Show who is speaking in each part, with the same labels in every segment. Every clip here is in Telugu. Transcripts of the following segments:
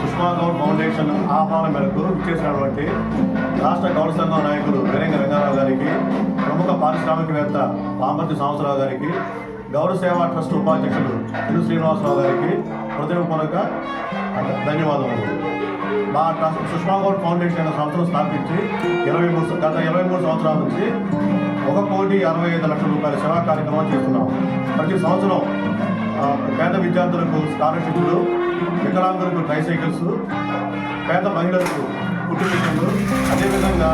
Speaker 1: సుష్మా గౌడ్ ఫౌండేషన్ ఆహ్వానం మేరకు విచ్చేసినటువంటి రాష్ట్ర గౌడ సంఘం నాయకులు వీరంగ రంగారావు గారికి ప్రముఖ పారిశ్రామికవేత్త పాంపతి సంవత్సరావు గారికి గౌరవ సేవా ట్రస్ట్ ఉపాధ్యక్షులు తిరు శ్రీనివాసరావు గారికి హృదయపూర్వక ధన్యవాదములు. మా ట్రస్ట్ సుష్మా గౌడ్ ఫౌండేషన్ అనే సంస్థను స్థాపించి ఇరవై మూడు గత ఇరవై మూడు సంవత్సరాల నుంచి ఒక కోటి అరవై ఐదు లక్షల రూపాయల సేవా కార్యక్రమాలు చేస్తున్నాం. ప్రతి సంవత్సరం పేద విద్యార్థులకు స్కాలర్షిప్లు వికలాంగులకు ట్రైసైకిల్స్ పేద మహిళలకు పుట్టినట్లు అదేవిధంగా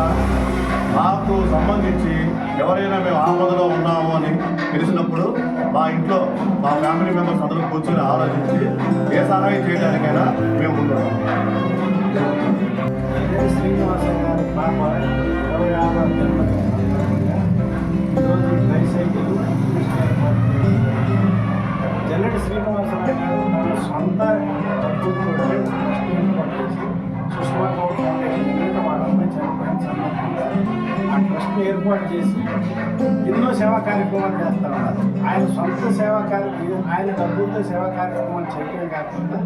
Speaker 1: మాకు సంబంధించి ఎవరైనా మేము ఆపదలో ఉన్నాము అని తెలిసినప్పుడు మా ఇంట్లో మా ఫ్యామిలీ మెంబర్స్ అందరూ కూర్చొని ఆలోచించి ఏ సహాయం చేయడానికైనా మేము ముందున్నాము
Speaker 2: శ్రీనివాస గారి పాప ఇరవై ఆరో జన్మదిన ఈరోజు ట్రైసైకిల్ గారు అంతా పట్టేసి ఏర్పాటు చేసి సుష్మా గౌడ్ ఫౌండేషన్ చనిపోయిన సందర్భంగా ఆ ట్రస్ట్ ఏర్పాటు చేసి ఎన్నో సేవా కార్యక్రమాలు చేస్తా ఉన్నారు. ఆయన సొంత సేవా కార్యక్రమం ఆయన డబ్బులతో సేవా కార్యక్రమాలు చేయడం కాకుండా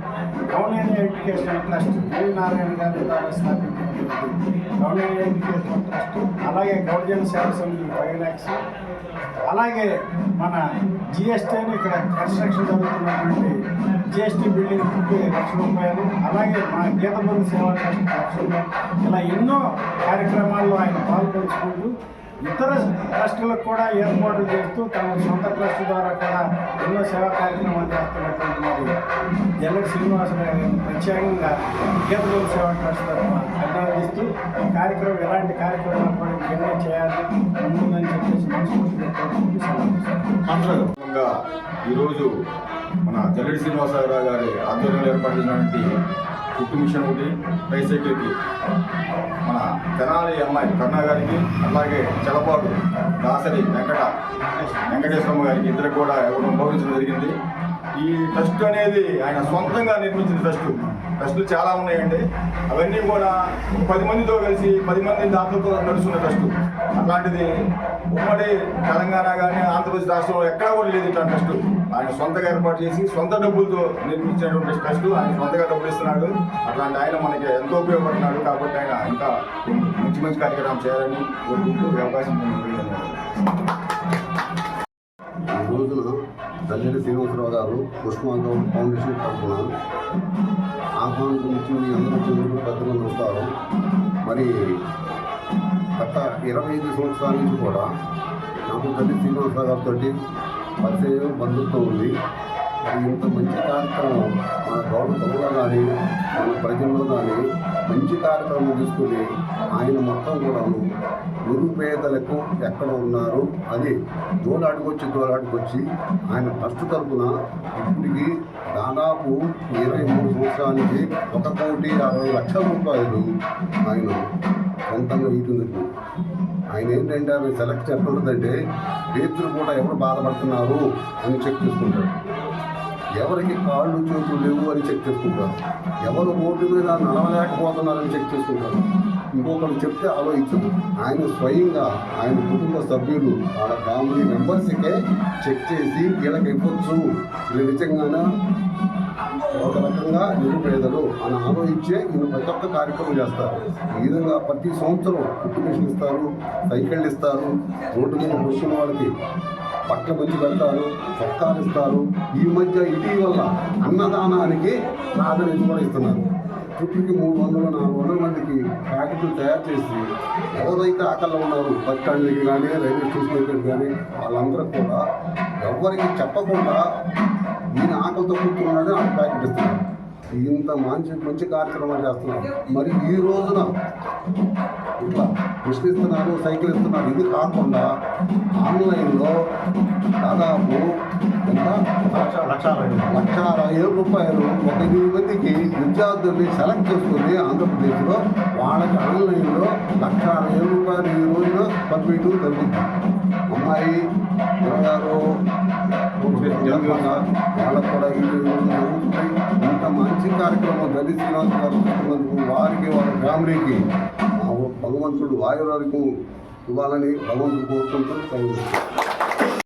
Speaker 2: government education trust V Narayana గారి ద్వారా స్థాపించినటువంటి గవర్నమెంట్ ఎడ్యుకేషన్ ట్రస్ట్ అలాగే గౌర్జన సేవ సమితి ఫైవ్ ల్యాక్స్ అలాగే మన జిఎస్టీని ఇక్కడ కన్స్ట్రక్షన్ జరుగుతున్నటువంటి జిఎస్టీ బిల్డింగ్ ఫిఫ్టీ లక్షల రూపాయలు అలాగే మా గీతబంధు సేవా ట్రస్ట్ లక్ష రూపాయలు ఇలా ఎన్నో కార్యక్రమాల్లో ఆయన పాల్పంచుకుంటూ ఇతర ట్రస్టులకు కూడా ఏర్పాట్లు చేస్తూ తమ సొంత ట్రస్ట్ ద్వారా కూడా ఎన్నో సేవా కార్యక్రమాలు చేస్తున్నటువంటి వారు జల్లెడి శ్రీనివాసరావు గారిని ప్రత్యేకంగా గీతబంధు సేవా ట్రస్ట్ తరఫున అభినందిస్తూ కార్యక్రమం ఎలాంటి కార్యక్రమాలు కూడా ఇంకెన్నో చేయాలి ఉంటుందని చెప్పేసి మనస్ఫూర్తిగా
Speaker 3: ఈరోజు మన జల్లెడి శ్రీనివాసరావు గారి ఆధ్వర్యంలో ఏర్పాటు చేసినటువంటి కుట్టు మిషన్ ఒకటి బైసైకిల్కి. మన తెనాలి అమ్మాయి కన్నా గారికి అలాగే చలపాడు దాసరి వెంకట వెంకటేశ్వరమ్మ గారికి ఇద్దరికి కూడా ఇవ్వడం గౌరవించడం జరిగింది. ఈ ట్రస్ట్ అనేది ఆయన సొంతంగా నిర్మించిన ట్రస్ట్. ట్రస్టులు చాలా ఉన్నాయండి. అవన్నీ కూడా పది మందితో కలిసి పది మంది దాతలతో నడుస్తున్న ట్రస్ట్ అట్లాంటిది ఉమ్మడి తెలంగాణ కానీ ఆంధ్రప్రదేశ్ రాష్ట్రంలో ఎక్కడా కూడా లేదు ఇట్లా ట్రస్ట్ ఆయన సొంతగా ఏర్పాటు చేసి సొంత డబ్బులతో నిర్మించినటువంటి ట్రస్ట్ ఆయన సొంతగా డబ్బులు ఇస్తున్నాడు. అట్లాంటి ఆయన మనకి ఎంతో ఉపయోగపడుతున్నాడు కాబట్టి ఆయన ఇంకా మంచి మంచి కార్యక్రమం చేయాలని కోరుకుంటూ అవకాశం ఇచ్చినందుకు
Speaker 4: ఈ రోజున శ్రీనివాసరావు గారు పుష్పమాంగం ఫౌండేషన్ తరఫున ఆహ్వానం గురించి మీ అందరూ చదువులు పెద్దలు వస్తారు మరి గత ఇరవై ఐదు సంవత్సరాల నుంచి కూడా నాకు తల్లి శ్రీనివాసరావు గారితో పరిచయం బంధుత్వం ఉంది. ఇంత మంచి కార్యక్రమం మన గౌరవంలో కానీ మన ప్రజల్లో కానీ మంచి కార్యక్రమం తీసుకుని ఆయన మొత్తం కూడా నిరుపేదలకు ఎక్కడ ఉన్నారు అది దోలాడుకొచ్చి దోలాడుకొచ్చి ఆయన ఫస్ట్ తరఫున ఇప్పటికి దాదాపు ఇరవై మూడు సంవత్సరానికి ఒక కోటి అరవై లక్షల రూపాయలు ఆయన సొంతంగా ఇటుంది ఆయన ఏంటంటే అవి సెలెక్ట్ ఎట్లుంటుందంటే రైతులు కూడా ఎవరు బాధపడుతున్నారు అని చెక్ చేసుకుంటారు. ఎవరికి కాళ్ళు చేతులు లేవు అని చెక్ చేసుకుంటారు. ఎవరు రోడ్డు మీద నడవలేకపోతున్నారని చెక్ చేసుకుంటారు. ఇంకొకరు చెప్తే ఆలోచించదు ఆయన స్వయంగా ఆయన కుటుంబ సభ్యులు వాళ్ళ ఫ్యామిలీ మెంబర్స్కే చెక్ చేసి వీళ్ళకి ఇవ్వచ్చు. వీళ్ళు నిజంగానే? ఒక రకంగా నిరుపేదలు అని ఆలోచించే ఈయన ప్రతి ఒక్క కార్యక్రమం చేస్తారు. ఈ విధంగా ప్రతి సంవత్సరం కుటుంబేషన్ ఇస్తారు సైకిళ్ళు ఇస్తారు రోడ్డు మీద కూర్చున్న వాళ్ళకి బట్టలు మంచి పెడతారు సత్కారిస్తారు ఈ మధ్య ఇటీవల అన్నదానానికి ప్రాధాన్యత కూడా ఇస్తున్నారు. చుట్టూకి మూడు వందల నాలుగు వందల మందికి ప్యాకెట్లు తయారు చేసి ఎవరైతే ఆకలిలో ఉన్నారు బస్ స్టాండ్లకి కానీ రైల్వే స్టేషన్ దగ్గర కానీ వాళ్ళందరూ కూడా ఎవరికి చెప్పకుండా ఈయన ఆకలితో కూర్చున్నాడని ఆ ప్యాకెట్ ఇస్తున్నారు. ఇంత మంచి మంచి కార్యక్రమాలు చేస్తున్నారు. మరి ఈ రోజున ఇట్లా కృష్ణ ఇస్తున్నారు సైకిల్ ఇస్తున్నారు ఇది కాకుండా ఆన్లైన్లో దాదాపు ఎంత?
Speaker 1: లక్ష లక్ష అరవై
Speaker 4: ఏడు రూపాయలు ఒక ఎనిమిది మందికి విద్యార్థుల్ని సెలెక్ట్ చేసుకుని ఆంధ్రప్రదేశ్లో వాళ్ళకి ఆన్లైన్లో లక్ష అరవై ఏడు రూపాయలు ఈ రోజున పంపించడం జరుగుతుంది అమ్మాయి ఇరవై ఆరు వాళ్ళకు కూడా ఈ రోజు జరుగుతుంది కార్యక్రమం దళిత శ్రీనివాస్ గారు చేస్తున్నందుకు వారికి వారి ఫ్యామిలీకి ఆ భగవంతుడు ఆయురాలకు ఇవ్వాలని భగవంతుడు కోరుకుంటూ